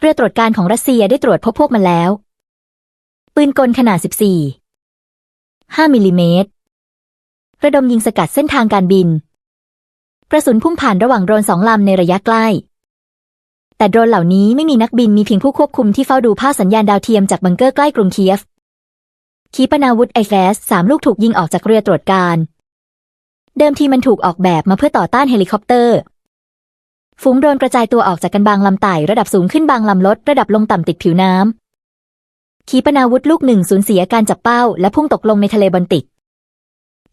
เรือตรวจการของรัสเซียได้ตรวจพบพวกมันแล้ว ปืนกลขนาด 14 5 มิลลิเมตร ระดมยิงสกัดเส้นทางการบิน กระสุนพุ่งผ่านระหว่างโดรนสองลำในระยะใกล้ แต่โดรนเหล่านี้ไม่มีนักบินมีเพียงผู้ควบคุมที่เฝ้าดูภาพสัญญาณดาวเทียมจากบังเกอร์ใกล้กรุงเคียฟ ขีปนาวุธไอแฟสสามลูกถูกยิงออกจากเรือตรวจการ เดิมทีมันถูกออกแบบมาเพื่อต่อต้านเฮลิคอปเตอร์ ฝูงโดรนกระจายตัวออกจากกันบางลำไต่ระดับสูงขึ้นบางลำลดระดับลงต่ำติดผิวน้ำ ขีปนาวุธลูกหนึ่งสูญเสียการจับเป้า และพุ่งตกลงในทะเลบอลติก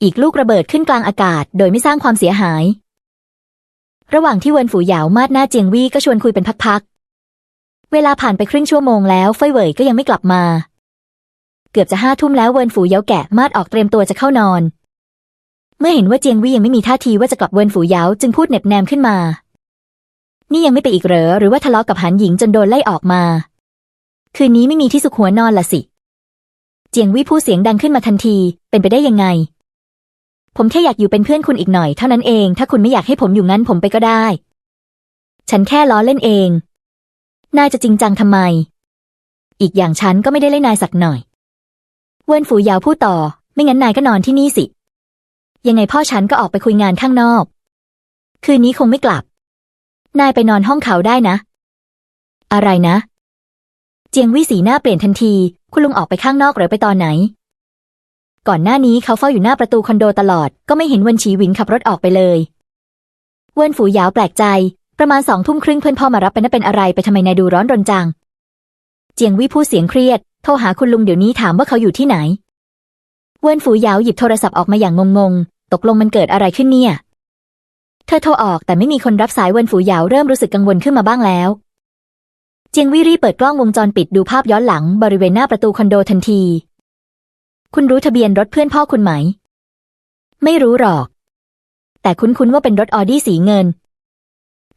อีกลูกระเบิดขึ้นกลางอากาศ โดยไม่สร้างความเสียหาย ระหว่างที่เวินฝูหยาวมาดหน้าเจียงวี่ก็ชวนคุยเป็นพักๆ เวลาผ่านไปครึ่งชั่วโมงแล้วเฟยเวยก็ยังไม่กลับมา เกือบจะห้าทุ่มแล้วเวินฝูเยาแกะมาดออกเตรียมตัวจะเข้านอน เมื่อเห็นว่าเจียงวี่ยังไม่มีท่าทีว่าจะกลับเวินฝูเยาจึงพูดเหน็บแนมขึ้นมา นี่ยังไม่ไปอีกเหรอ หรือว่าทะเลาะกับหันหญิงจนโดนไล่ออกมา คืนนี้ไม่มีที่สุขหัวนอนละสิ เจียงวี่พูดเสียงดังขึ้นมาทันที เป็นไปได้ยังไง ผมแค่อยากอยู่เป็นเพื่อนคุณอีกหน่อยเท่านั้นเอง ถ้าคุณไม่อยากให้ผมอยู่งั้นผมไปก็ได้ ฉันแค่ล้อเล่นเอง นายจะจริงจังทำไม อีกอย่างฉันก็ไม่ได้เล่นนายสักหน่อย เวินฝูยาวพูดต่อ ไม่งั้นนายก็นอนที่นี่สิ ยังไงพ่อฉันก็ออกไปคุยงานข้างนอก คืนนี้คงไม่กลับ นายไปนอนห้องเขาได้นะ อะไรนะ เจียงวี่สีหน้าเปลี่ยนทันที คุณลุงออกไปข้างนอกหรือไปตอนไหน ก่อนหน้านี้เขาเฝ้าอยู่หน้าประตูคอนโดตลอด ก็ไม่เห็นเวินฉีหวินขับรถออกไปเลย เวินฝูหยาวแปลกใจ ประมาณสองทุ่มครึ่งเพื่อนพ่อมารับไปนั่นเป็นอะไรไปทำไมนายดูร้อนรนจัง เจียงวี่พูดเสียงเครียด โทรหาคุณลุงเดี๋ยวนี้ถามว่าเขาอยู่ที่ไหน เวินฝูหยาวหยิบโทรศัพท์ออกมาอย่างงงๆ ตกลงมันเกิดอะไรขึ้นเนี่ย เธอโทรออกแต่ไม่มีคนรับสายเวินฝูหยาวเริ่มรู้สึกกังวลขึ้นมาบ้างแล้ว เจียงวี่รีเปิดกล้องวงจรปิดดูภาพย้อนหลังบริเวณหน้าประตูคอนโดทันที คุณรู้ทะเบียนรถเพื่อนพ่อคุณไหม ไม่รู้หรอก แต่คุ้นๆว่าเป็นรถออดี้สีเงิน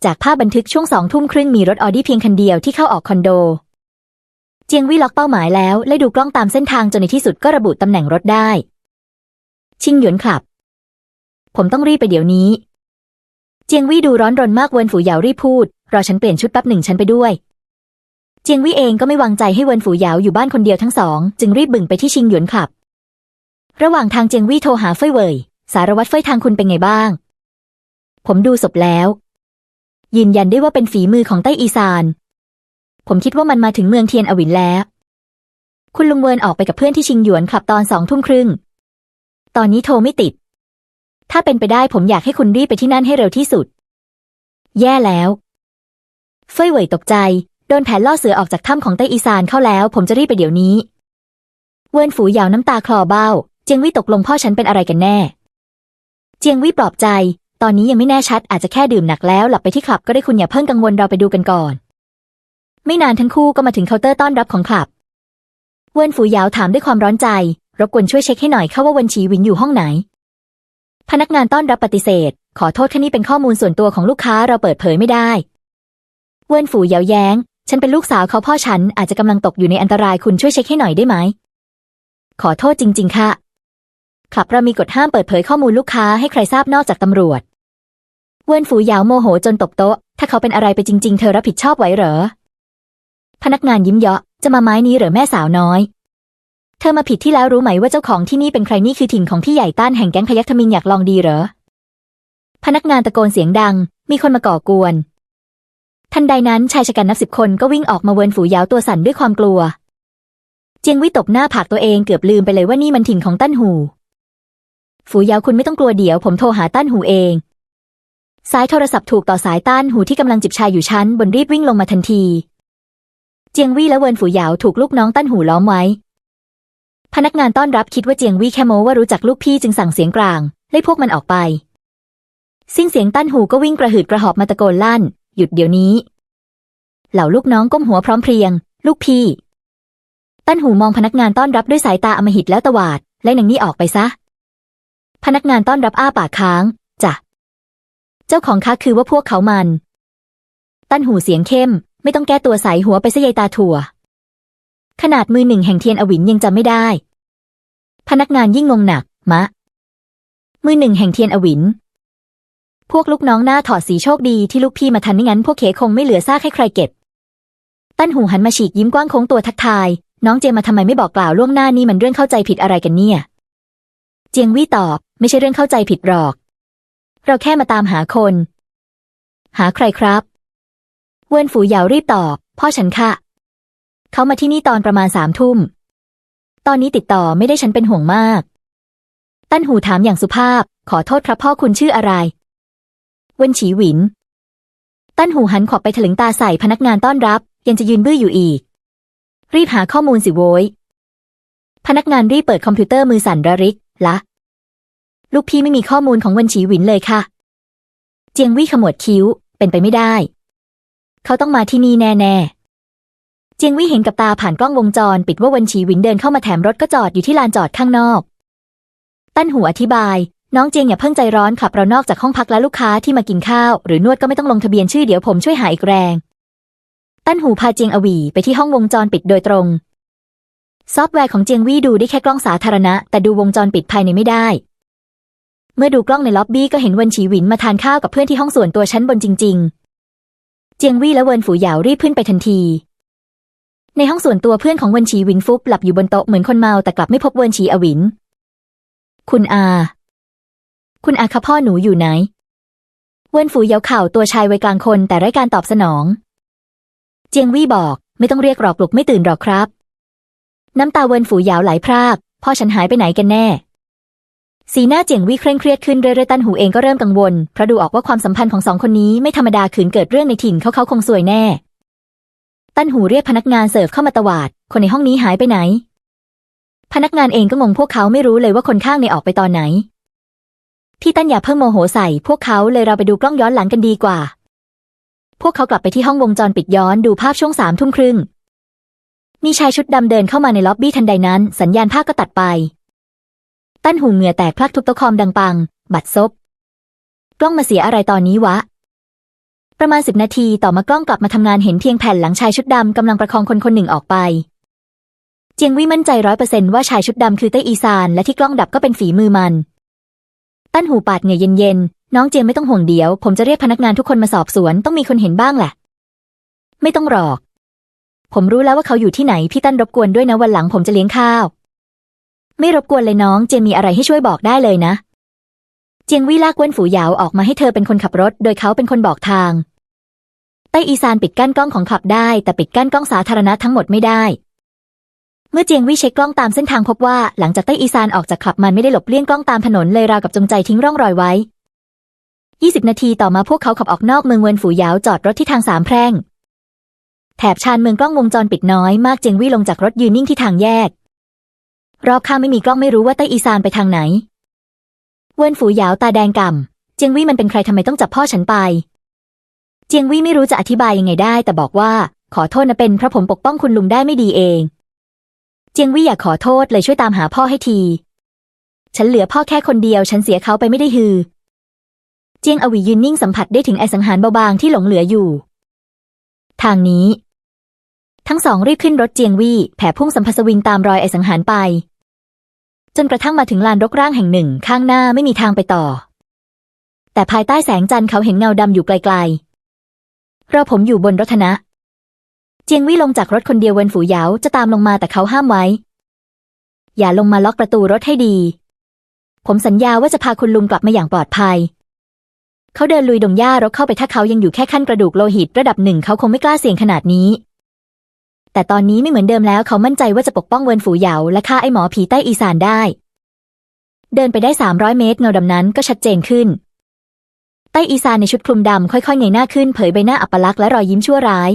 จากภาพบันทึกช่วงสองทุ่มครึ่งมีรถออดี้เพียงคันเดียวที่เข้าออกคอนโด เจียงวี่ล็อกเป้าหมายแล้วและดูกล้องตามเส้นทางจนในที่สุดก็ระบุตำแหน่งรถได้ ชิงหยวนคลับ ผมต้องรีบไปเดี๋ยวนี้ เจียงวี่ดูร้อนรนมากเวินฝูหยาวรีบพูด รอฉันเปลี่ยนชุดแป๊บหนึ่งฉันไปด้วย เจียงวี่เองก็ไม่วางใจให้เวินฝูหยาวอยู่บ้านคนเดียวทั้งสอง จึงรีบบึ่งไปที่ชิงหยวนคลับ ระหว่างทางเจียงวี่โทรหาเฟยเวยสารวัตรเฟยทางคุณเป็นไงบ้าง ผมดูศพแล้ว ยืนยันได้ว่าเป็นฝีมือของไต้อีซาน ผมคิดว่ามันมาถึงเมืองเทียนอวินแล้ว คุณลุงเวินออกไปกับเพื่อนที่ชิงหยวนคลับตอนสองทุ่มครึ่ง ตอนนี้โทรไม่ติด ถ้าเป็นไปได้ผมอยากให้คุณรีบไปที่นั่นให้เร็วที่สุด แย่แล้วเฟยเวยตกใจ โดนแผนล่อเสือออกจากถ้ำของไต้อีซานเข้าแล้ว ผมจะรีบไปเดี๋ยวนี้ เวินฝูยาวน้ำตาคลอเบ้า เจียงวี่ตกลงพ่อฉันเป็นอะไรกันแน่ เจียงวี่ปลอบใจ ตอนนี้ยังไม่แน่ชัดอาจจะแค่ดื่มหนักแล้วหลับไปที่คลับก็ได้คุณอย่าเพิ่งกังวลเราไปดูกันก่อน ไม่นานทั้งคู่ก็มาถึงเคาน์เตอร์ต้อนรับของคลับ เวินฝูยาวถามด้วยความร้อนใจรบกวนช่วยเช็คให้หน่อยเข้าว่าวินฉีหวินอยู่ห้องไหน พนักงานต้อนรับปฏิเสธ ขอโทษแค่นี้เป็นข้อมูลส่วนตัวของลูกค้าเราเปิดเผยไม่ได้เวินฝูเยาแย้ง ฉันเป็นลูกสาวเขาพ่อฉันอาจจะกำลังตกอยู่ในอันตรายคุณช่วยเช็คให้หน่อยได้ไหม ขอโทษจริง ๆ ค่ะ คลับเรามีกฎห้ามเปิดเผยข้อมูลลูกค้าให้ใครทราบนอกจากตำรวจ เวินฝูหยาวโมโหจนตกโต๊ะ ถ้าเขาเป็นอะไรไปจริง ๆ เธอรับผิดชอบไหวเหรอ พนักงานยิ้มเยาะ จะมาไม้นี้เหรอแม่สาวน้อย เธอมาผิดที่แล้วรู้ไหมว่าเจ้าของที่นี่เป็นใครนี่คือถิ่นของพี่ใหญ่ต้านแห่งแก๊งพยัคฆ์ทมินอยากลองดีเหรอ พนักงานตะโกนเสียงดัง มีคนมาก่อกวน ทันใดนั้นชายชะกันนับสิบคนก็วิ่งออกมาเวินฝูยาวตัวสั่นด้วยความกลัว เจียงวิตบหน้าผากตัวเองเกือบลืมไปเลยว่านี่มันถิ่นของตั้นหู ฝูยาวคุณไม่ต้องกลัวเดี๋ยว ผมโทรหาตั้นหูเอง สายโทรศัพท์ถูกต่อสายต้านหูที่กำลังจิบชายอยู่ชั้นบนรีบวิ่งลงมาทันที เจียงวี่และเวินฝูยาวถูกลูกน้องตั้นหูล้อมไว้ พนักงานต้อนรับคิดว่าเจียงวี่แค่โม้ว่ารู้จักลูกพี่จึงสั่งเสียงกลางไล่พวกมันออกไป สิ้นเสียงตั้นหูก็วิ่งกระหืดกระหอบมาตะโกนลั่น หยุดเดี๋ยวนี้ เหล่าลูกน้องก้มหัวพร้อมเพรียง ลูกพี่ ตั้นหูมองพนักงานต้อนรับด้วยสายตาอมหิตแล้วตวาดไล่หนังนี้ออกไปซะ พนักงานต้อนรับอ้าปากค้างจ้ะเจ้าของค้าคือว่าพวกเขามัน ตั้นหูเสียงเข้ม ไม่ต้องแก้ตัวใสหัวไปซะยายตาถั่ว ขนาดมือหนึ่งแห่งเทียนอวินยังจำไม่ได้ พนักงานยิ่งงงหนัก มะ มือหนึ่งแห่งเทียนอวิน พวกลูกน้องหน้าถอดสีโชคดีที่ลูกพี่มาทันไม่งั้น พวกเขคงไม่เหลือซากให้ใครเก็บ ตั้นหูหันมาฉีกยิ้มกว้างโค้งตัวทักทาย น้องเจมมาทำไมไม่บอกกล่าวล่วงหน้านี่มันเรื่องเข้าใจผิดอะไรกันเนี่ย เจียงวี่ตอบ ไม่ใช่เรื่องเข้าใจผิดหรอก เราแค่มาตามหาคน หาใครครับ เวินฝูเหยารีบตอบ พ่อฉันค่ะ เขามาที่นี่ตอนประมาณสามทุ่ม ตอนนี้ติดต่อไม่ได้ฉันเป็นห่วงมาก ตั้นหูถามอย่างสุภาพ ขอโทษครับพ่อคุณชื่ออะไร เวินฉีหวิน ตั้นหูหันขอบไปถลึงตาใส่พนักงานต้อนรับ ยังจะยืนบื้ออยู่อีก รีบหาข้อมูลสิโว้ย พนักงานรีบเปิดคอมพิวเตอร์มือสั่นระริก ละ ลูกพี่ไม่มีข้อมูลของเวินฉีหวินเลยค่ะ เจียงวี่ขมวดคิ้ว เป็นไปไม่ได้ เขาต้องมาที่นี่แน่ๆ เจียงวี่เห็นกับตาผ่านกล้องวงจรปิดว่าวินฉีหวินเดินเข้ามาแถมรถก็จอดอยู่ที่ลานจอดข้างนอก ตั้นหูอธิบาย น้องเจียงอย่าเพิ่งใจร้อนขับเรานอกจากห้องพักและลูกค้าที่มากินข้าว หรือนวดก็ไม่ต้องลงทะเบียนชื่อเดี๋ยวผมช่วยหาอีกแรง ตั้นหูพาเจียงอวีไปที่ห้องวงจรปิดโดยตรง ซอฟต์แวร์ของเจียงวี่ดูได้แค่กล้องสาธารณะ แต่ดูวงจรปิดภายในไม่ได้ เมื่อดูกล้องในล็อบบี้ก็เห็นวินฉีหวินมาทานข้าวกับเพื่อนที่ห้องส่วนตัวชั้นบนจริง ๆ เจียงวี่และเวินฝูเหยารีบขึ้นไปทันที ในห้องส่วนตัวเพื่อนของเวินฉีหวินฟุบหลับอยู่บนโต๊ะเหมือนคนเมาแต่กลับไม่พบเวินฉีอวิน คุณอา คุณอาคะพ่อหนูอยู่ไหน เวินฝูเหยาเข่าตัวชายวัยกลางคนแต่ไร้การตอบสนอง เจียงวี่บอกไม่ต้องเรียกหรอกปลุกไม่ตื่นหรอกครับ น้ำตาเวินฝูเหยาไหลพราก พ่อฉันหายไปไหนกันแน่ สีหน้าเจียงวี่เคร่งเครียดขึ้นเรื่อยๆตันหูเองก็เริ่มกังวลเพราะดูออกว่าความสัมพันธ์ของสองคนนี้ไม่ธรรมดาขืนเกิดเรื่องในถิ่นเขาเขาคงซวยแน่ ตั้นหูเรียกพนักงานเสิร์ฟเข้ามาตวาด คนในห้องนี้หายไปไหน พนักงานเองก็งงพวกเขาไม่รู้เลยว่าคนข้างในออกไปตอนไหน พี่ตั้นอย่าเพิ่งโมโหใส่ พวกเขาเลยเราไปดูกล้องย้อนหลังกันดีกว่า พวกเขากลับไปที่ห้องวงจรปิดย้อนดูภาพช่วงสามทุ่มครึ่ง มีชายชุดดำเดินเข้ามาในล็อบบี้ทันใดนั้น สัญญาณภาพก็ตัดไป ตั้นหูเหงื่อแตกพลักทุบโต๊ะคอมดังปัง บัดซบกล้องมาเสียอะไรตอนนี้วะ ประมาณสิบนาทีต่อมากล้องกลับมาทำงานเห็นเพียงแผ่นหลังชายชุดดำกำลังประคองคนคนหนึ่งออกไป เจียงวี่มั่นใจร้อยเปอร์เซนต์ว่าชายชุดดำคือเต้อีซานและที่กล้องดับก็เป็นฝีมือมัน ตั้นหูปาดเหงื่อเย็นๆน้องเจียงไม่ต้องห่วงเดี๋ยว ผมจะเรียกพนักงานทุกคนมาสอบสวนต้องมีคนเห็นบ้างแหละ ไม่ต้องหรอก ผมรู้แล้วว่าเขาอยู่ที่ไหนพี่ตั้นรบกวนด้วยนะวันหลังผมจะเลี้ยงข้าว ไม่รบกวนเลยน้องเจียงมีอะไรให้ช่วยบอกได้เลยนะ เจียงวี่ลากเว้นฝูหยาวออกมาให้เธอเป็นคนขับรถ โดยเขาเป็นคนบอกทาง ใต้อีซานปิดกั้นกล้องของขับได้ แต่ปิดกั้นกล้องสาธารณะทั้งหมดไม่ได้ เมื่อเจียงวี่เช็คกล้องตามเส้นทางพบว่าหลังจากใต้อีซานออกจากขับมันไม่ได้หลบเลี่ยงกล้องตามถนนเลยราวกับจงใจทิ้งร่องรอยไว้ 20 นาทีต่อมาพวกเขาขับออกนอกเมืองเวินฝูหยาวจอดรถที่ทางสามแพร่ง แถบชานเมืองกล้องวงจรปิดน้อยมากเจียงวี่ลงจากรถยืนนิ่งที่ทางแยก รอบข้างไม่มีกล้องไม่รู้ว่าใต้อีซานไปทางไหน เวินฝูหยาวตาแดงก่ำเจียงวี่มันเป็นใครทำไมต้องจับพ่อฉันไป เจียงวี่ไม่รู้จะอธิบายยังไงได้ แต่บอกว่าขอโทษนะเป็นเพราะผมปกป้องคุณลุงได้ไม่ดีเอง เจียงวี่อยากขอโทษเลยช่วยตามหาพ่อให้ที ฉันเหลือพ่อแค่คนเดียว ฉันเสียเขาไปไม่ได้ฮือ เจียงอวียืนนิ่งสัมผัสได้ถึงไอสังหารเบาบางที่หลงเหลืออยู่ ทางนี้ ทั้งสองรีบขึ้นรถเจียงวี่แผ่พุ่งสัมภสวิงตามรอยไอสังหารไป จนกระทั่งมาถึงลานรกร่างแห่งหนึ่งข้างหน้าไม่มีทางไปต่อ แต่ภายใต้แสงจันทร์เขาเห็นเงาดำอยู่ไกลๆเรอผมอยู่บนรถนะ เจียงวี่ลงจากรถคนเดียวเวินฝูเหยาจะตามลงมาแต่เขาห้ามไว้ อย่าลงมาล็อกประตูรถให้ดี ผมสัญญาว่าจะพาคุณลุงกลับมาอย่างปลอดภัย เขาเดินลุยดงหญ้ารกเข้าไปถ้าเขายังอยู่แค่ขั้นกระดูกโลหิตระดับหนึ่งเขาคงไม่กล้าเสี่ยงขนาดนี้ แต่ตอนนี้ไม่เหมือนเดิมแล้วเขามั่นใจว่าจะปกป้องเวินฝูเหยาและฆ่าไอ้หมอผีใต้อีสานได้ เดินไปได้สามร้อยเมตรเงาดำนั้นก็ชัดเจนขึ้น ใต้อีสานในชุดคลุมดำค่อยๆเงยหน้าขึ้นเผยใบหน้าอัปลักษณ์และรอยยิ้มชั่วร้าย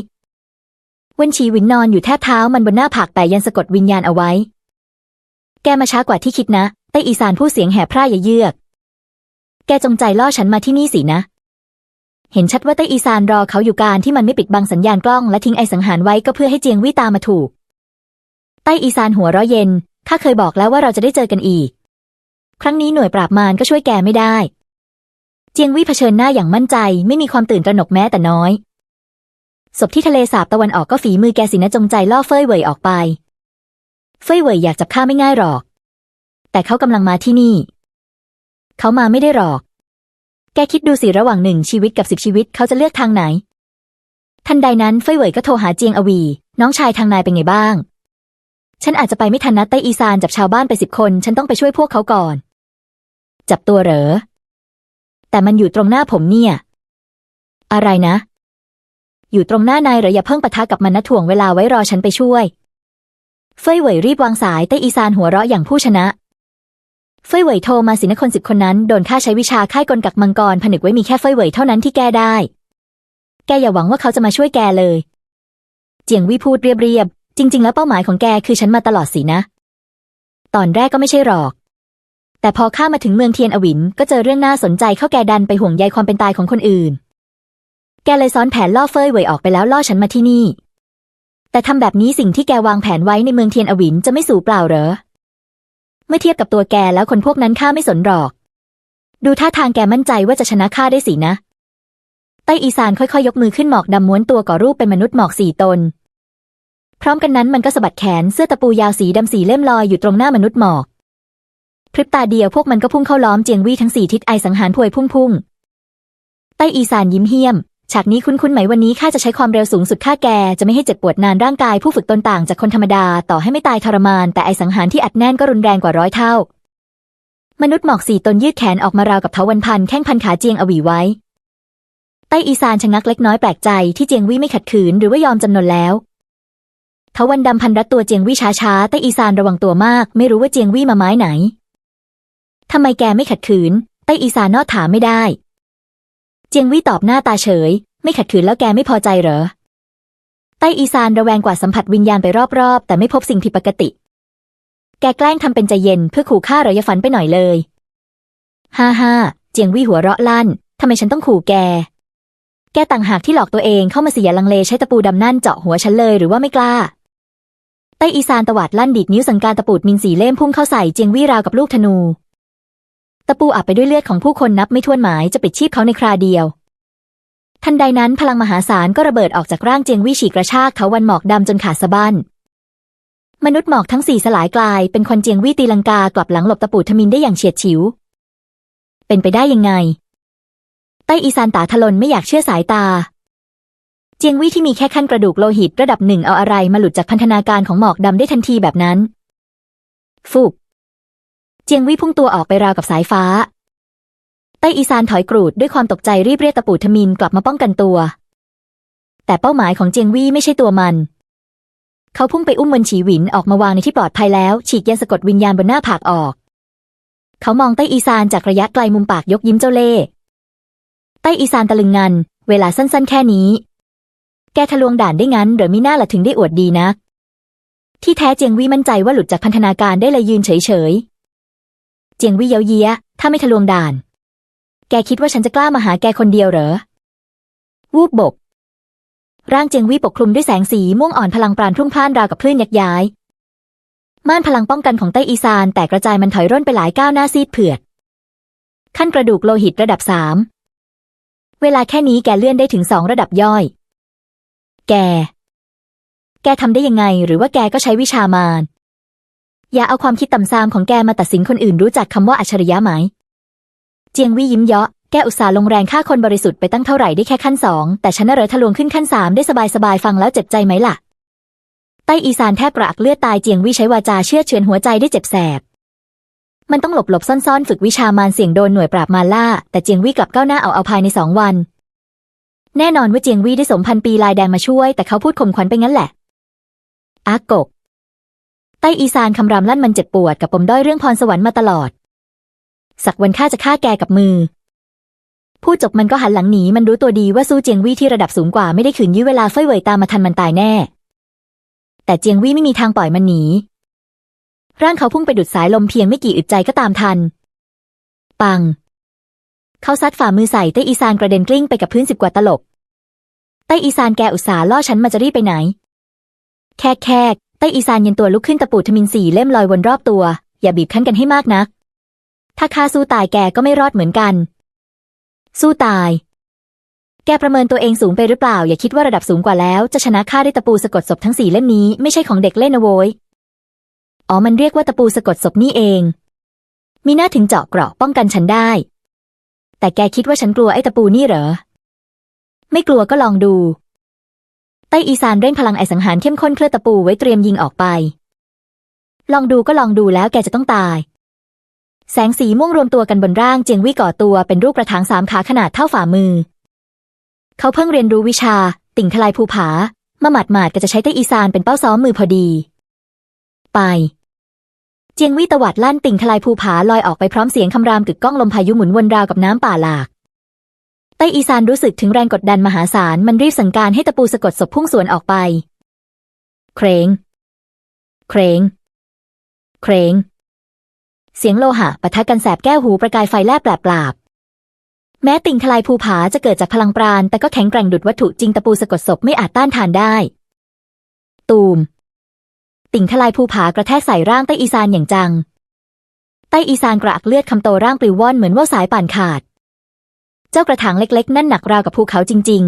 เวนชีวินนอนอยู่แทบเท้ามันบนหน้าผากแต่ยันสะกดวิญญาณเอาไว้ แกมาช้ากว่าที่คิดนะ ใต้อีสานผู้เสียงแหบพร่าย่าเยือก แกจงใจล่อฉันมาที่นี่สินะ เห็นชัดว่าใต้อีสานรอเขาอยู่การที่มันไม่ปิดบังสัญญาณกล้องและทิ้งไอสังหารไว้ก็เพื่อให้เจียงวี่ตามมาถูก ใต้อีสานหัวร้อเย็น ข้าเคยบอกแล้วว่าเราจะได้เจอกันอีก ครั้งนี้หน่วยปราบมารก็ช่วยแกไม่ได้ เจียงวี่เผชิญหน้าอย่างมั่นใจ ไม่มีความตื่นตระหนกแม้แต่น้อย ศพที่ทะเลสาบตะวันออกก็ฝีมือแกสินะจงใจล่อเฟยเวยออกไป เฟยเวยอยากจับข้าไม่ง่ายหรอก แต่เขากำลังมาที่นี่ เขามาไม่ได้หรอก แกคิดดูสิระหว่างหนึ่งชีวิตกับสิบชีวิตเขาจะเลือกทางไหน ทันใดนั้นเฟยเหวยก็โทรหาเจียงอวี น้องชายทางนายเป็นไงบ้าง ฉันอาจจะไปไม่ทันนัดไต้อีซานจับชาวบ้านไปสิบคน ฉันต้องไปช่วยพวกเขาก่อน จับตัวเหรอ แต่มันอยู่ตรงหน้าผมเนี่ย อะไรนะ อยู่ตรงหน้านายเหรออย่าเพิ่งปะทะกับมันนะถ่วงเวลาไว้รอฉันไปช่วย เฟยเหวยรีบวางสายไต้อีซานหัวเราะอย่างผู้ชนะ เฟยเหวยโทรมาสินคนสิบคนนั้นโดนฆ่าใช้วิชาค่ายกลกักมังกรผนึกไว้มีแค่เฟยเหวยเท่านั้นที่แก้ได้ แกอย่าหวังว่าเขาจะมาช่วยแกเลย เจียงวิพูดเรียบๆ จริง ๆ แล้วเป้าหมายของแกคือฉันมาตลอดสินะ ตอนแรกก็ไม่ใช่หรอก แต่พอข้ามาถึงเมืองเทียนอวินก็เจอเรื่องน่าสนใจเข้าแกดันไปห่วงใยความเป็นตายของคนอื่น แกเลยซ้อนแผนล่อเฟยเหวยออกไปแล้วล่อฉันมาที่นี่ แต่ทำแบบนี้สิ่งที่แกวางแผนไว้ในเมืองเทียนอวินจะไม่สูญเปล่าเหรอ มื่อเทียบกับตัวแกแล้วคนพวกนั้นข้าไม่สนหรอก ดูท่าทางแกมั่นใจว่าจะชนะข้าได้สินะ ใต้อีสานค่อยๆยกมือขึ้นหมอกดำม้วนตัวก่อรูปเป็นมนุษย์หมอกสี่ตน พร้อมกันนั้นมันก็สะบัดแขนเสื้อตะปูยาวสีดำสีเล่มลอยอยู่ตรงหน้ามนุษย์หมอก พริบตาเดียวพวกมันก็พุ่งเข้าล้อมเจียงวี่ทั้งสี่ทิศไอสังหารพวยพุ่งพุ่งๆใต้อีสานยิ้มเหี้ยม ฉากนี้คุ้นๆไหมวันนี้ข้าจะใช้ความเร็วสูงสุดข้าแก จะไม่ให้เจ็บปวดนานร่างกายผู้ฝึกตนต่างจากคนธรรมดาต่อให้ไม่ตายทรมาน แต่ไอสังหารที่อัดแน่นก็รุนแรงกว่าร้อยเท่า มนุษย์หมอกสี่ตนยืดแขนออกมาราวกับเถาวันพันแข้งพันขาเจียงอวีไว้ใต้อีสานชะงักเล็กน้อยแปลกใจที่เจียงวี่ไม่ขัดขืนหรือว่ายอมจำนนแล้วเถาวันดำพันรัดตัวเจียงวี่ช้าๆใต้อีสานระวังตัวมาก ไม่รู้ว่าเจียงวี่มาไม้ไหนทำไมแกไม่ขัดขืนใต้อีสานนอดถามไม่ได้ เจียงวี่ตอบหน้าตาเฉย ไม่ขัดขืนแล้วแกไม่พอใจเหรอ ใต้อีสานระแวงกว่าสัมผัสวิญญาณไปรอบๆ แต่ไม่พบสิ่งผิดปกติ แกแกล้งทำเป็นใจเย็นเพื่อขู่ฆ่าเหรออย่าฝันไปหน่อยเลยฮ่าฮ่าเจียงวี่หัวเราะลั่นทำไมฉันต้องขู่แก แกต่างหากที่หลอกตัวเองเข้ามาเสียลังเลใช้ตะปูดำนั่นเจาะหัวฉันเลยหรือว่าไม่กล้าใต้อีสานตวาดลั่นดีดนิ้วสังการตะปูดมินสีเล่มพุ่งเข้าใส่เจียงวี่ราวกับลูกธนู ตะปูอับไปด้วยเลือดของผู้คนนับไม่ถ้วนหมายจะปิดชีพเขาในคราเดียว ทันใดนั้นพลังมหาศาลก็ระเบิดออกจากร่างเจียงวี่ฉีกระชากเขาวันหมอกดำจนขาดสะบั้นมนุษย์หมอกทั้งสี่สลายกลายเป็นคนเจียงวี่ตีลังกากลับหลังหลบตะปูทมินได้อย่างเฉียดฉิว เป็นไปได้ยังไง ใต้อีสานตาทลนไม่อยากเชื่อสายตา เจียงวี่ที่มีแค่ขั้นกระดูกโลหิตระดับหนึ่งเอาอะไรมาหลุดจากพันธนาการของหมอกดำได้ทันทีแบบนั้น ฟุบ เจียงวี่พุ่งตัวออกไปราวกับสายฟ้า ใต้อีสานถอยกรูดด้วยความตกใจรีบเรียกตะปูทมินกลับมาป้องกันตัว แต่เป้าหมายของเจียงวี่ไม่ใช่ตัวมัน เขาพุ่งไปอุ้มเวินฉีหวินออกมาวางในที่ปลอดภัยแล้ว ฉีกยาสะกดวิญญาณบนหน้าผากออก เขามองใต้อีสานจากระยะไกลมุมปากยกยิ้มเจ้าเล่ห์ใต้อีสานตะลึงงัน เวลาสั้นๆ แค่นี้ แกทะลวงด่านได้งั้นหรือมิน่าละถึงได้อวดดีนะ ที่แท้เจียงวี่มั่นใจว่าหลุดจากพันธนาการได้เลยยืนเฉยๆ เจียงวี่เยาเยี้ยถ้าไม่ทะลวงด่าน แกคิดว่าฉันจะกล้ามาหาแกคนเดียวเหรอ วูบบก ร่างเจียงวี่ปกคลุมด้วยแสงสีม่วงอ่อนพลังปราณพรุ่งพล่านราวกับคลื่นยักย้าย ม่านพลังป้องกันของไต้อีซานแต่กระจายมันถอยร่นไปหลายก้าวหน้าซีดเผือด ขั้นกระดูกโลหิตระดับสามเวลาแค่นี้แกเลื่อนได้ถึงสองระดับย่อย แก แกทำได้ยังไงหรือว่าแกก็ใช้วิชามาร อย่าเอาความคิดต่ำซามของแกมาตัดสินคนอื่นรู้จักคำว่าอัจฉริยะไหม เจียงวี่ยิ้มเยาะ แกอุตส่าห์ลงแรงฆ่าคนบริสุทธิ์ไปตั้งเท่าไหร่ได้แค่ขั้นสองแต่ฉันน่ะเหรอทะลวงขึ้นขั้นสามได้สบายๆฟังแล้วเจ็บใจไหมล่ะ ใต้อีสานแทบกระอักเลือดตายเจียงวี่ใช้วาจาเชื่อเฉือนหัวใจได้เจ็บแสบมันต้องหลบหลบซ่อนๆ ฝึกวิชามารเสี่ยงโดนหน่วยปราบมาล่า แต่เจียงวี่กลับก้าวหน้าเอาเอาภายในสองวัน แน่นอนว่าเจียงวี่ได้สมพันปีลายแดงมาช่วย แต่เขาพูดข่มขวัญไปงั้นแหละอากก ใต้อีสานคำรามลั่นมันเจ็บปวดกับปมด้อยเรื่องพรสวรรค์มาตลอด สักวันข้าจะฆ่าแกกับมือ พูดจบมันก็หันหลังหนีมันรู้ตัวดีว่าสู้เจียงวี่ที่ระดับสูงกว่าไม่ได้ขืนยื้อเวลาเฟ้ยเวยตามมาทันมันตายแน่ แต่เจียงวี่ไม่มีทางปล่อยมันหนี ร่างเขาพุ่งไปดุดสายลมเพียงไม่กี่อึดใจก็ตามทัน ปัง เขาซัดฝ่ามือใส่ใต้อีสานกระเด็นกลิ้งไปกับพื้นสิบกว่าตลบใต้อีสานแกอุตส่าห์ล่อฉันมาจะรีบไปไหน แค่แค่ ใต้อีสานเย็นตัวลุกขึ้นตะปูทมินสี่เล่มลอยวนรอบตัว อย่าบีบคั้นกันให้มากนัก ถ้าข้าสู้ตายแกก็ไม่รอดเหมือนกัน สู้ตาย แกประเมินตัวเองสูงไปหรือเปล่า อย่าคิดว่าระดับสูงกว่าแล้ว จะชนะข้าด้วยตะปูสะกดศพทั้งสี่เล่มนี้ไม่ใช่ของเด็กเล่นนะโว้ยอ๋อมันเรียกว่าตะปูสะกดศพนี่เอง มีหน้าถึงเจาะเกราะป้องกันฉันได้ แต่แกคิดว่าฉันกลัวไอ้ตะปูนี่เหรอ ไม่กลัวก็ลองดู ใต้อีซานเร่งพลังไอสังหารเข้มข้นเคลื่อตะปูไว้เตรียมยิงออกไป ลองดูก็ลองดูแล้วแกจะต้องตาย แสงสีม่วงรวมตัวกันบนร่างเจียงวี่ก่อตัวเป็นรูปกระถางสามขาขนาดเท่าฝ่ามือ เขาเพิ่งเรียนรู้วิชา ติ่งทลายภูผา มาหมาดหมาดก็จะใช้ใต้อีซานเป็นเป้าซ้อมมือพอดี ไป เจียงวี่ตวัดลั่นติ่งทลายภูผาลอยออกไปพร้อมเสียงคำรามกึกก้องลมพายุหมุนวนราวกับน้ำป่าหลาก ต้อีซานรู้สึกถึงแรงกดดันมหาศาลมันรีบสั่งการให้ตะปูสะกดศพพุ่งสวนออกไป เครงเครงเครงเสียงโลหะปะทะกันแสบแก้วหูประกายไฟแลบแปลบบแม้ติ่งทลายภูผาจะเกิดจากพลังปราณ แต่ก็แข็งแกร่งดุดวัตถุจริงตะปูสะกดศพไม่อาจต้านทานได้ ตูม ติ่งทลายภูผากระแทกใส่ร่างใต้อีซานอย่างจัง ใต้อีซานกระอักเลือดคำโตร่างปลิวว่อนเหมือนว่าสายป่านขาด เจ้ากระถางเล็กๆ นั่นหนักราวกับภูเขาจริง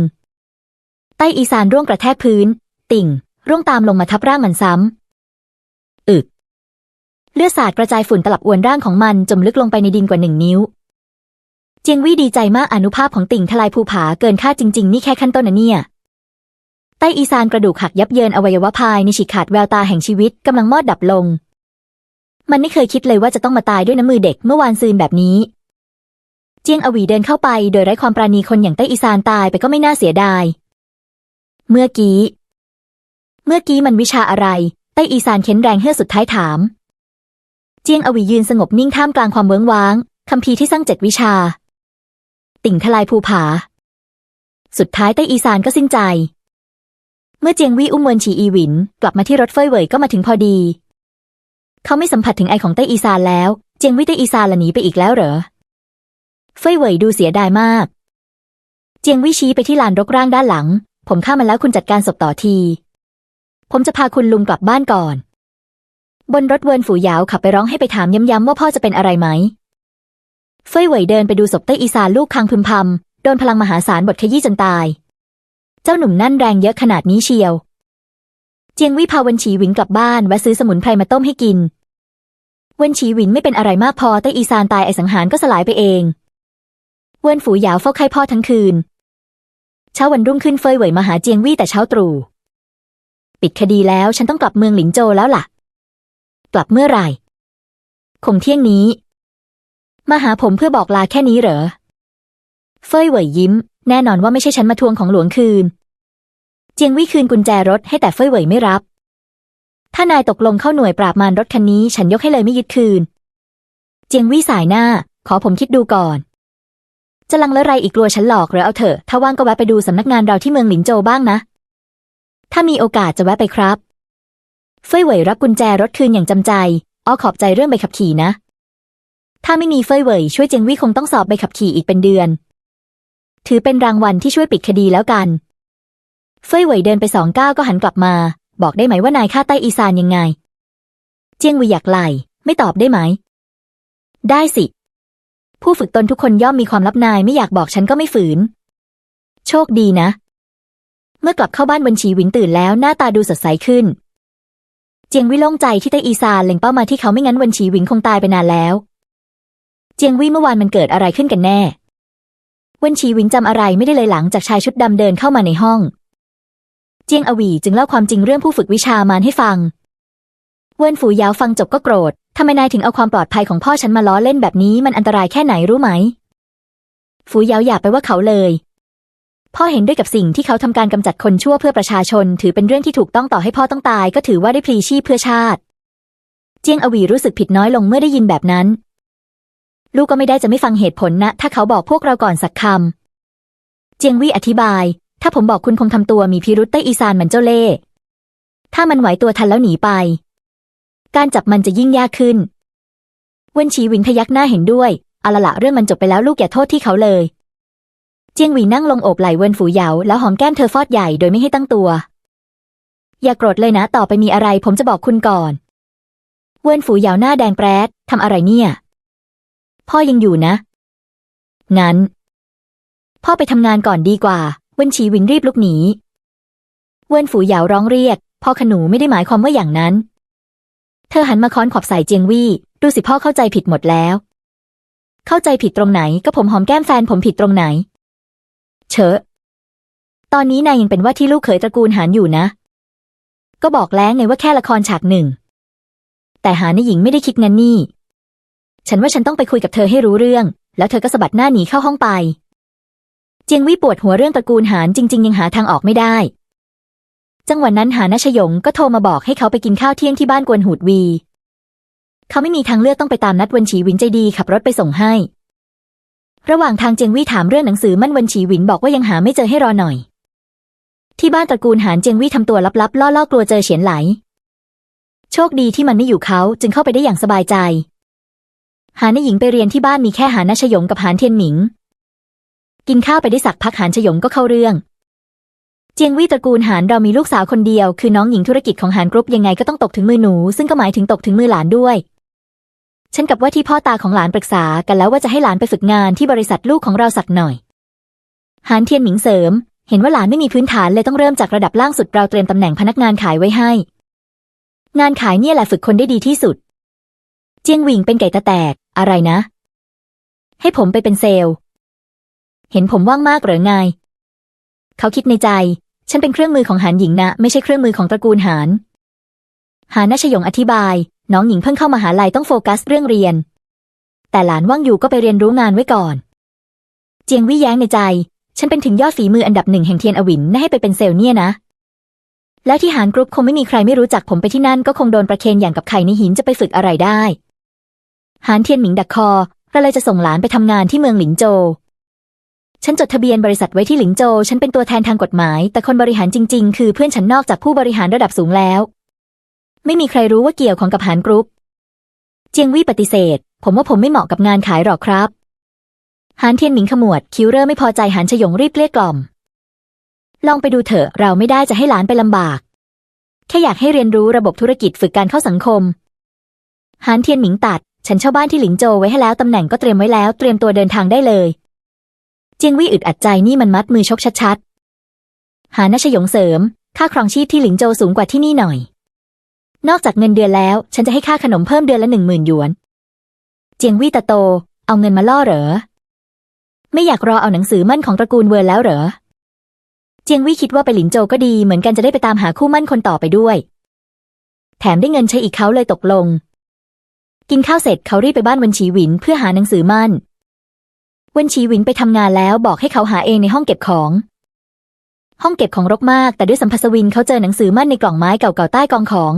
ๆ ใต้อีซานร่วงกระแทกพื้น ติ่ง ร่วงตามลงมาทับร่างมันซ้ำ อึก เลือดสาดกระจายฝุ่นตลับอวนร่างของมันจมลึกลงไปในดินกว่าหนึ่งนิ้ว เจียงวี่ดีใจมากอนุภาพของติ่งทลายภูผาเกินคาดจริง ๆ นี่แค่ขั้นต้นนะเนี่ยใต้อีซานกระดูกหักยับเยินอวัยวะภายในฉีกขาดแววตาแห่งชีวิตกำลังมอดดับลง มันไม่เคยคิดเลยว่าจะต้องมาตายด้วยน้ำมือเด็กเมื่อวานซืนแบบนี้ เจียงอวีเดินเข้าไปโดยไร้ความปราณีคนอย่างใต้อีซานตายไปก็ไม่น่าเสียดาย เมื่อกี้ เมื่อกี้มันวิชาอะไรใต้อีซานเค้นแรงเฮือสุดท้ายถาม เจียงอวียืนสงบนิ่งท่ามกลางความเวิ้งว้างคัมภีร์ที่สร้างเจ็ดวิชา ติ่งทลายภูผา สุดท้ายใต้อีซานก็สิ้นใจ เมื่อเจียงวี่อุ้มเวินฉีอีหวิน กลับมาที่รถเฟยเหวยก็มาถึงพอดี เขาไม่สัมผัสถึงไอของใต้อีซานแล้ว เจียงวี่ใต้อีซานละหนีไปอีกแล้วเหรอ เฟยเหวยดูเสียดายมาก เจียงวี่ชี้ไปที่ลานรกร่างด้านหลัง ผมฆ่ามันแล้วคุณจัดการศพต่อที ผมจะพาคุณลุงกลับบ้านก่อน บนรถเวินฝูหยาวขับไปร้องให้ไปถามย้ำๆว่าพ่อจะเป็นอะไรไหม เฟยเหวยเดินไปดูศพใต้อีซานลูกคางพึมพำโดนพลังมหาศาลบดขยี้จนตาย เจ้าหนุ่มนั่นแรงเยอะขนาดนี้เชียว เจียงวี่พาเวนฉีหวินกลับบ้านแวะซื้อสมุนไพรมาต้มให้กินเวนฉีหวินไม่เป็นอะไรมากพอใต้อีซานตายไอสังหารก็สลายไปเอง เวินฝูหยาวเฝ้าไข้พ่อทั้งคืน เช้าวันรุ่งขึ้นเฟยเหวยมาหาเจียงวี่แต่เช้าตรู่ ปิดคดีแล้วฉันต้องกลับเมืองหลินโจแล้วล่ะ กลับเมื่อไหร่คงเที่ยงนี้ มาหาผมเพื่อบอกลาแค่นี้เหรอ เฟยเหวยยิ้ม แน่นอนว่าไม่ใช่ฉันมาทวงของหลวงคืน เจียงวี่คืนกุญแจรถให้แต่เฟยเหวยไม่รับ ถ้านายตกลงเข้าหน่วยปราบมารรถคันนี้ ฉันยกให้เลยไม่ยึดคืน เจียงวี่สายหน้า ขอผมคิดดูก่อน จะลังเลไรอีกกลัวฉันหลอกหรือเอาเถอะ ถ้าว่างก็แวะไปดูสำนักงานเราที่เมืองหลินโจวบ้างนะ ถ้ามีโอกาสจะแวะไปครับ เฟยเหวยรับกุญแจรถคืนอย่างจำใจ อ้อขอบใจเรื่องใบขับขี่นะ ถ้าไม่มีเฟยเหวยช่วยเจียงวี่คงต้องสอบใบขับขี่อีกเป็นเดือน ถือเป็นรางวัลที่ช่วยปิดคดีแล้วกัน เฟยเหวยเดินไปสองก้าวก็หันกลับมา บอกได้ไหมว่านายฆ่าใต้อีซานยังไง เจียงวีอยากไหลไม่ตอบได้ไหม ได้สิ ผู้ฝึกตนทุกคนย่อมมีความลับนายไม่อยากบอกฉันก็ไม่ฝืน โชคดีนะ เมื่อกลับเข้าบ้านวันฉีหวินตื่นแล้วหน้าตาดูสดใสขึ้น เจียงวิโล่งใจที่ใต้อีซานเล็งเป้ามาที่เขาไม่งั้นวันฉีหวินคงตายไปนานแล้ว เจียงวี่เมื่อวานมันเกิดอะไรขึ้นกันแน่เวนชีวินจำอะไรไม่ได้เลยหลังจากชายชุดดำเดินเข้ามาในห้อง เจียงอวีจึงเล่าความจริงเรื่องผู้ฝึกวิชามารให้ฟัง เวินฝูยาวฟังจบก็โกรธ ทำไมนายถึงเอาความปลอดภัยของพ่อฉันมาล้อเล่นแบบนี้มันอันตรายแค่ไหนรู้ไหม ฝูยาวอย่าไปว่าเขาเลย พ่อเห็นด้วยกับสิ่งที่เขาทำการกำจัดคนชั่วเพื่อประชาชน ถือเป็นเรื่องที่ถูกต้องต่อให้พ่อต้องตาย ก็ถือว่าได้พลีชีพเพื่อชาติ เจียงอวีรู้สึกผิดน้อยลงเมื่อได้ยินแบบนั้น ลูกก็ไม่ได้จะไม่ฟังเหตุผลนะ ถ้าเขาบอกพวกเราก่อนสักคำเจียงวี่อธิบาย ถ้าผมบอกคุณคงทำตัวมีพิรุษใต้อีซานเหมือนเจ้าเล่ห์ถ้ามันไหวตัวทันแล้วหนีไป การจับมันจะยิ่งยากขึ้น เวินฉีหวินพยักหน้าเห็นด้วยอาละละเรื่องมันจบไปแล้วลูกอย่าโทษที่เขาเลย เจียงหวีนั่งลงโอบไหลเวินฝูเหยาแล้วหอมแก้มเธอฟอดใหญ่โดยไม่ให้ตั้งตัว อย่าโกรธเลยนะต่อไปมีอะไรผมจะบอกคุณก่อน เวินฝูเหยาหน้าแดงแปรดทำอะไรเนี่ย พ่อยังอยู่นะ งั้น พ่อไปทำงานก่อนดีกว่า เวินฉีหวินรีบลุกหนี เวินฝูเหยาร้องเรียกพ่อขนูไม่ได้หมายความว่าอย่างนั้น เธอหันมาค้อนขอบใส่เจียงวี่ ดูสิพ่อเข้าใจผิดหมดแล้ว เข้าใจผิดตรงไหนก็ผมหอมแก้มแฟนผมผิดตรงไหนเชอะ ตอนนี้นายยังเป็นว่าที่ลูกเขยตระกูลหานอยู่นะ ก็บอกแล้วไงว่าแค่ละครฉากหนึ่ง แต่หานในหญิงไม่ได้คิดงั้นนี่ ฉันว่าฉันต้องไปคุยกับเธอให้รู้เรื่อง แล้วเธอก็สะบัดหน้าหนีเข้าห้องไป เจียงวี่ปวดหัวเรื่องตระกูลหานจริง ๆ ยังหาทางออกไม่ได้ จังหวะนั้นหานาชยงก็โทรมาบอกให้เขาไปกินข้าวเที่ยงที่บ้านกวนหูดวี เขาไม่มีทางเลือกต้องไปตามนัดเวนฉีหวินใจดีขับรถไปส่งให้ ระหว่างทางเจียงวี่ถามเรื่องหนังสือมั่นเวนฉีหวินบอกว่ายังหาไม่เจอให้รอหน่อย ที่บ้านตระกูลหานเจียงวี่ทำตัวลับๆ ล่อๆกลัวเจอเฉียนไหล โชคดีที่มันไม่อยู่เขาจึงเข้าไปได้อย่างสบายใจ หานหญิงไปเรียนที่บ้านมีแค่หานนาชยงกับหานเทียนหมิง กินข้าวไปได้สักพักหานชยงก็เข้าเรื่อง เจียงวี่ตระกูลหานเรามีลูกสาวคนเดียว คือน้องหญิงธุรกิจของหานกรุ๊ปยังไงก็ต้องตกถึงมือหนู ซึ่งก็หมายถึงตกถึงมือหลานด้วย ฉันกับว่าที่พ่อตาของหลานปรึกษากันแล้วว่าจะให้หลานไปฝึกงานที่บริษัทลูกของเราสักหน่อย หานเทียนหมิงเสริม เห็นว่าหลานไม่มีพื้นฐานเลยต้องเริ่มจากระดับล่างสุดเราเตรียมตำแหน่งพนักงานขายไว้ให้ งานขายเนี่ยแหละฝึกคนได้ดีที่สุด เจียงหวิงเป็นไก่ตาแตก อะไรนะ ให้ผมไปเป็นเซลล์ เห็นผมว่างมากเหรือไง เขาคิดในใจ ฉันเป็นเครื่องมือของหานหญิงนะ ไม่ใช่เครื่องมือของตระกูลหานหานนาชยงอธิบาย น้องหญิงเพิ่งเข้ามาหาลัยต้องโฟกัสเรื่องเรียน แต่หลานว่างอยู่ก็ไปเรียนรู้งานไว้ก่อน เจียงวิแย้งในใจ ฉันเป็นถึงยอดฝีมืออันดับหนึ่งแห่งเทียนอวินน่าให้ไปเป็นเซลเนี่ยนะ แล้วที่หานกรุ๊ปคงไม่มีใครไม่รู้จักผมไปที่นั่นก็คงโดนประเคนอย่างกับไข่ในหินจะไปฝึกอะไรได้ หานเทียนหมิงดักคอก็เลยจะส่งหลานไปทำงานที่เมืองหลิงโจ ฉันจดทะเบียนบริษัทไว้ที่หลิงโจ ฉันเป็นตัวแทนทางกฎหมาย แต่คนบริหารจริง ๆ คือเพื่อนฉันนอกจากผู้บริหารระดับสูงแล้ว ไม่มีใครรู้ว่าเกี่ยวของกับหานกรุ๊ป เจียงวี่ปฏิเสธ ผมว่าผมไม่เหมาะกับงานขายหรอกครับ หานเทียนหมิงขมวด คิ้วเริ่มไม่พอใจหานชยงรีบเกลี้ยกล่อม ลองไปดูเถอะ เราไม่ได้จะให้หลานไปลำบาก แค่อยากให้เรียนรู้ระบบธุรกิจฝึกการเข้าสังคม หานเทียนหมิงตัด ฉันเช่าบ้านที่หลิงโจไว้ให้แล้วตำแหน่งก็เตรียมไว้แล้ว เตรียมตัวเดินทางได้เลย เจียงวี่อึดอัดใจนี่มันมัดมือชกชัดๆ หานาชยงเสริม ค่าครองชีพที่หลิงโจสูงกว่าที่นี่หน่อย นอกจากเงินเดือนแล้ว ฉันจะให้ค่าขนมเพิ่มเดือนละหนึ่งหมื่นหยวน เจียงวี่ตาโต เอาเงินมาล่อเหรอ ไม่อยากรอเอาหนังสือมั่นของตระกูลเวิร์แล้วเหรอ เจียงวี่คิดว่าไปหลินโจก็ดีเหมือนกันจะได้ไปตามหาคู่มั่นคนต่อไปด้วย แถมได้เงินใช้อีกเขาเลยตกลง กินข้าวเสร็จเขารีบไปบ้านวันชีหวินเพื่อหาหนังสือมั่น เวันชีหวินไปทำงานแล้วบอกให้เขาหาเองในห้องเก็บของ ห้องเก็บของรกมาก แต่ด้วยสัมภาสวินเขาเจอหนังสือมั่นในกล่องไม้เก่าๆใต้กองของ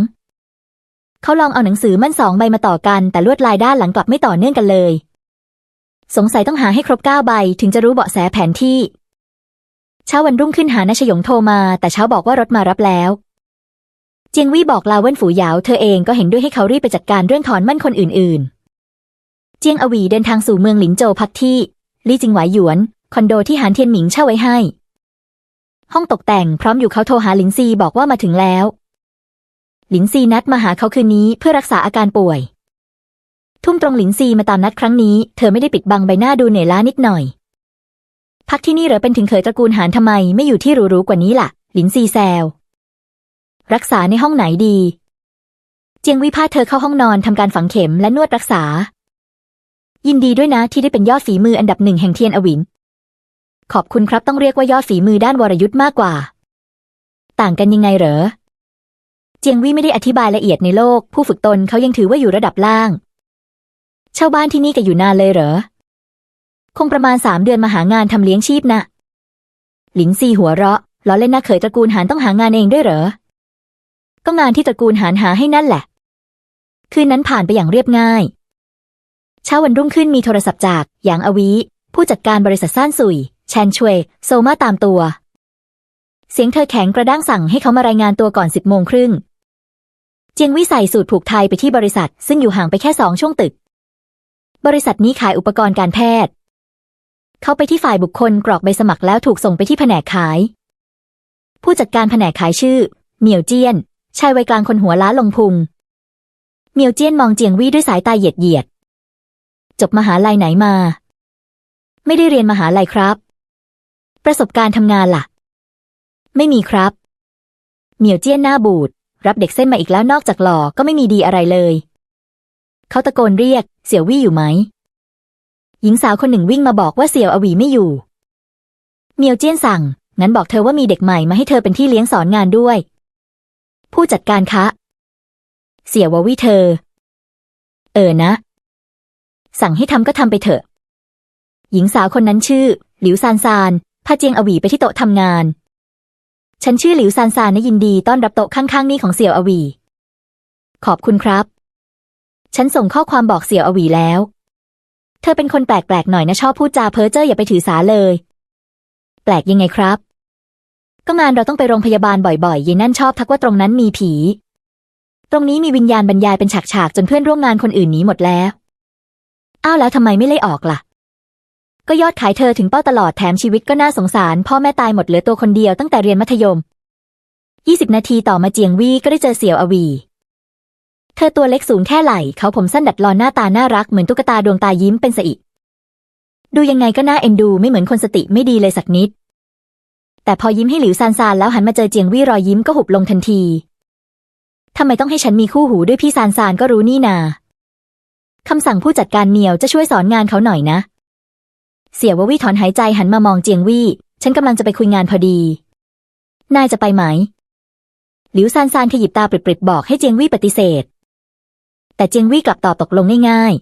เขาลองเอาหนังสือมั่นสองใบมาต่อกัน แต่ลวดลายด้านหลังกลับไม่ต่อเนื่องกันเลย สงสัยต้องหาให้ครบเก้าใบถึงจะรู้เบาะแสแผนที่ เช้าวันรุ่งขึ้นหานาชยงโทรมา แต่เช้าบอกว่ารถมารับแล้ว เจียงวี่บอกลาเว่นฝูหยาวเธอเองก็เห็นด้วยให้เขารีบไปจัดการเรื่องถอนมั่นคนอื่น ๆ เจียงอวีเดินทางสู่เมืองหลินโจวพักที่ ลี่จิงหวายหยวน คอนโดที่หานเทียนหมิงเช่าไว้ให้ ห้องตกแต่งพร้อมอยู่เขาโทรหาหลินซีบอกว่ามาถึงแล้ว หลินซีนัดมาหาเขาคืนนี้เพื่อรักษาอาการป่วย ทุ่มตรงหลินซีมาตามนัดครั้งนี้ เธอไม่ได้ปิดบังใบหน้าดูเหนื่อยล้านิดหน่อย พักที่นี่เหรอเป็นถึงเขยตระกูลหานทำไมไม่อยู่ที่หรูๆกว่านี้ล่ะ หลินซีแซวรักษาในห้องไหนดี เจียงวิพาเธอเข้าห้องนอนทำการฝังเข็มและนวดรักษา ยินดีด้วยนะที่ได้เป็นยอดฝีมืออันดับหนึ่งแห่งเทียนอวิน ขอบคุณครับต้องเรียกว่ายอดฝีมือด้านวรยุทธ์มากกว่า ต่างกันยังไงเหรอ เจียงวี่ไม่ได้อธิบายละเอียดในโลก ผู้ฝึกตนเขายังถือว่าอยู่ระดับล่างช่าบ้านที่นี่ก็อยู่นานเลยเหรอ คงประมาณสามเดือนมาหางานทำเลี้ยงชีพนะ หลินซีหัวเราะล้อเล่นนะเขยตระกูลหานต้องหางานเองด้วยเหรอ ก็งานที่ตระกูลหานหาให้นั่นแหละ คืนนั้นผ่านไปอย่างเรียบง่าย เช้าวันรุ่งขึ้นมีโทรศัพท์จากหยางอวีผู้จัดการบริษัทซ่านสุยแชนชวยโซมาตามตัว เสียงเธอแข็งกระด้างสั่งให้เขามารายงานตัวก่อนสิบโมงครึ่งเจียงวิใส่สูตรผูกไทยไปที่บริษัท ซึ่งอยู่ห่างไปแค่สองช่วงตึก บริษัทนี้ขายอุปกรณ์การแพทย์ เขาไปที่ฝ่ายบุคคลกรอกใบสมัครแล้วถูกส่งไปที่แผนกขาย ผู้จัดการแผนกขายชื่อ เหมียวเจี้ยนชายวัยกลางคนหัวล้าลงพุง เหมียวเจี้ยนมองเจียงวี่ด้วยสายตาเหยียดเหยียด จบมหาลัยไหนมา ไม่ได้เรียนมหาลัยครับ ประสบการณ์ทำงานล่ะ ไม่มีครับ เหมียวเจี้ยนหน้าบูด รับเด็กเส้นมาอีกแล้วนอกจากหล่อก็ไม่มีดีอะไรเลย เขาตะโกนเรียก เสี่ยววี่อยู่ไหม หญิงสาวคนหนึ่งวิ่งมาบอกว่าเสี่ยวอวีไม่อยู่ เหมียวเจี้ยนสั่ง งั้นบอกเธอว่ามีเด็กใหม่มาให้เธอเป็นที่เลี้ยงสอนงานด้วย ผู้จัดการคะ เสียวาวิเธอ เออนะ สั่งให้ทำก็ทำไปเถอะ หญิงสาวคนนั้นชื่อ หลิวซานซานพาเจียงอวีไปที่โต๊ะทำงาน ฉันชื่อหลิวซานซานนะยินดีต้อนรับโต๊ะข้างๆนี่ของเสี่ยวอวี ขอบคุณครับ ฉันส่งข้อความบอกเสี่ยวอวีแล้ว เธอเป็นคนแปลกๆหน่อยนะชอบพูดจาเพ้อเจ้ออย่าไปถือสาเลย แปลกยังไงครับ ก็งานเราต้องไปโรงพยาบาลบ่อยๆเยนั่นชอบทักว่าตรงนั้นมีผี ตรงนี้มีวิญญาณบรรยายเป็นฉากๆจนเพื่อนร่วมงานคนอื่นหนีหมดแล้ว อ้าวแล้วทำไมไม่ไล่ออกล่ะ ก็ยอดขายเธอถึงเป้าตลอดแถมชีวิตก็น่าสงสาร พ่อแม่ตายหมดเหลือตัวคนเดียวตั้งแต่เรียนมัธยม 20 นาทีต่อมาเจียงวี่ก็ได้เจอเสี่ยวอวี เธอตัวเล็กสูงแค่ไหล่เขาผมสั้นดัดลอนหน้าตาน่ารักเหมือนตุ๊กตาดวงตายิ้มเป็นสะอิดูยังไงก็น่าเอ็นดูไม่เหมือนคนสติไม่ดีเลยสักนิด แต่พอยิ้มให้หลิวซานซานแล้วหันมาเจอเจียงวี่รอยยิ้มก็หุบลงทันทีทำไมต้องให้ฉันมีคู่หูด้วยพี่ซานซานก็รู้นี่นา คำสั่งผู้จัดการเหนียวจะช่วยสอนงานเขาหน่อยนะ เสี่ยวววีถอนหายใจหันมามองเจียงวี่ฉันกำลังจะไปคุยงานพอดี นายจะไปไหม หลิวซานซานขยิบตาปริบๆบอกให้เจียงวี่ปฏิเสธ แต่เจียงวี่กลับตอบตกลงง่าย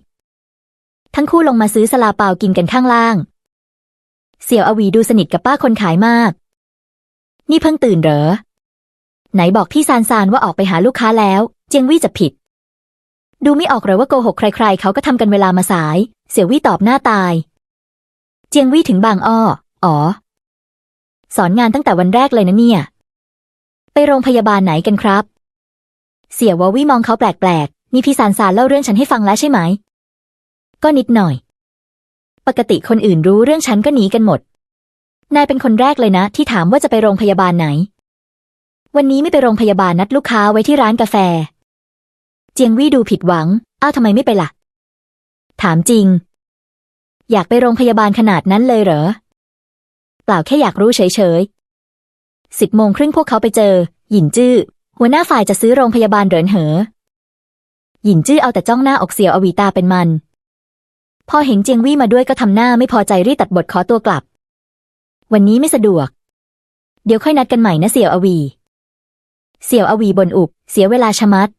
ๆ ทั้งคู่ลงมาซื้อสลาเปากินกันข้างล่าง เสี่ยวอวีดูสนิทกับป้าคนขายมาก นี่เพิ่งตื่นเหรอ ไหนบอกพี่ซานซานว่าออกไปหาลูกค้าแล้ว เจียงวี่จะผิด ดูไม่ออกเหรอว่าโกหกใคร ๆ เขาก็ทำกันเวลามาสาย เสี่ยววี่ตอบหน้าตาย เจียงวี่ถึงบางอ้อ อ๋อ สอนงานตั้งแต่วันแรกเลยนะเนี่ย ไปโรงพยาบาลไหนกันครับ เสี่ยวววี่มองเขาแปลกๆนี่พี่ซานซานเล่าเรื่องฉันให้ฟังแล้วใช่ไหม ก็นิดหน่อย ปกติคนอื่นรู้เรื่องฉันก็หนีกันหมด นายเป็นคนแรกเลยนะ ที่ถามว่าจะไปโรงพยาบาลไหน วันนี้ไม่ไปโรงพยาบาลนัดลูกค้าไว้ที่ร้านกาแฟ เจียงวี่ดูผิดหวัง อ้าวทำไมไม่ไปล่ะ ถามจริง อยากไปโรงพยาบาลขนาดนั้นเลยเหรอ เปล่าแค่อยากรู้เฉยๆสิบโมงครึ่งพวกเขาไปเจอ หยินจื้อ หัวหน้าฝ่ายจะซื้อโรงพยาบาลเหรินเหอ หยินจื้อเอาแต่จ้องหน้าอกเสียวอวีตาเป็นมัน พอเห็นเจียงวี่มาด้วยก็ทำหน้าไม่พอใจรีบตัดบทขอตัวกลับ วันนี้ไม่สะดวก เดี๋ยวค่อยนัดกันใหม่นะเสี่ยวอวี เสี่ยวอวีบนอุบเสียเวลาชะมัด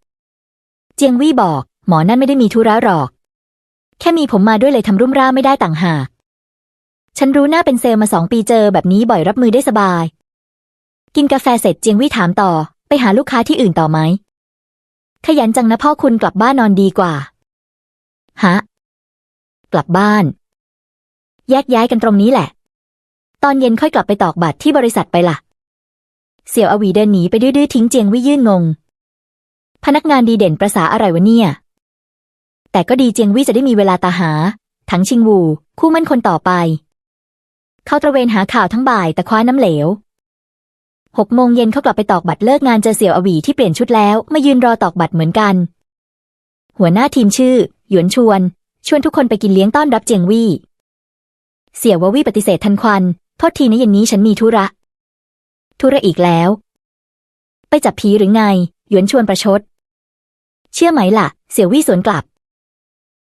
เจียงวี่บอก หมอนั่นไม่ได้มีธุระหรอก แค่มีผมมาด้วยเลยทำรุ่มร่าไม่ได้ต่างหาก ฉันรู้หน้าเป็นเซลมาสองปีเจอแบบนี้บ่อยรับมือได้สบาย กินกาแฟเสร็จเจียงวี่ถามต่อ ไปหาลูกค้าที่อื่นต่อไหม ขยันจังนะพ่อคุณกลับบ้านนอนดีกว่า ฮะ กลับบ้าน แยกย้ายกันตรงนี้แหละ ตอนเย็นค่อยกลับไปตอกบัตรที่บริษัทไปล่ะ เสี่ยวอวีเดินหนีไปดื้อๆทิ้งเจียงวี่ยื่นงง พนักงานดีเด่นประษาอะไรวะเนี่ย แต่ก็ดีเจียงวี่จะได้มีเวลาตาหา ทั้งชิงวู คู่มั่นคนต่อไป เขาตระเวนหาข่าวทั้งบ่ายแต่คว้าน้ำเหลวหกโมงเย็นเขากลับไปตอกบัตรเลิกงานเจอเสี่ยวอวีที่เปลี่ยนชุดแล้วมายืนรอตอกบัตรเหมือนกัน หัวหน้าทีมชื่อ หยวนชวน ชวนทุกคนไปกินเลี้ยงต้อนรับเจียงวี่ เสี่ยวววี่ปฏิเสธทันควันโทษทีนะเย็นนี้ฉันมีธุระ ธุระอีกแล้ว ไปจับผีหรือไง หยวนชวนประชด เชื่อไหมล่ะ เสี่ยววี่สวนกลับ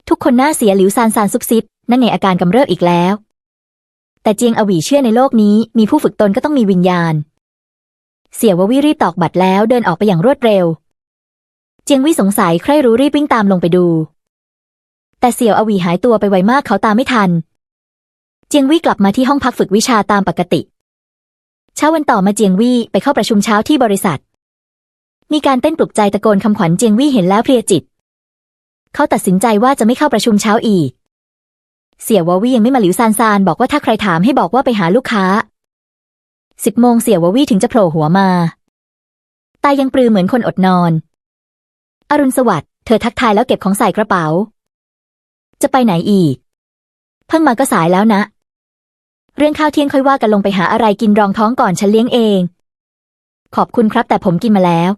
ทุกคนหน้าเสียหลิวซานซานซุบซิบ นั่นไงอาการกำเริบอีกแล้ว แต่เจียงอวีเชื่อในโลกนี้ มีผู้ฝึกตนก็ต้องมีวิญญาณ เสี่ยววี่รีบตอกบัตรแล้วเดินออกไปอย่างรวดเร็ว เจียงวี่สงสัยใครรู้รีบวิ่งตามลงไปดู แต่เสี่ยวอวีหายตัวไปไวมากเขาตามไม่ทัน เจียงวี่กลับมาที่ห้องพักฝึกวิชาตามปกติ เช้าวันต่อมาเจียงวี่ไปเข้าประชุมเช้าที่บริษัท มีการเต้นปลุกใจตะโกนคำขวัญเจียงวี่เห็นแล้วเพลียจิต เขาตัดสินใจว่าจะไม่เข้าประชุมเช้าอีก เสี่ยวววี่ยังไม่มาหลิวซานซานบอกว่าถ้าใครถามให้บอกว่าไปหาลูกค้าสิบโมงเสี่ยวววี่ถึงจะโผล่หัวมา ตายังปลือเหมือนคนอดนอน อรุณสวัสดิ์เธอทักทายแล้วเก็บของใส่กระเป๋า จะไปไหนอีก เพิ่งมาก็สายแล้วนะ เรื่องข้าวเที่ยงค่อยว่ากันลงไปหาอะไรกินรองท้องก่อนฉันเลี้ยงเอง ขอบคุณครับแต่ผมกินมาแล้ว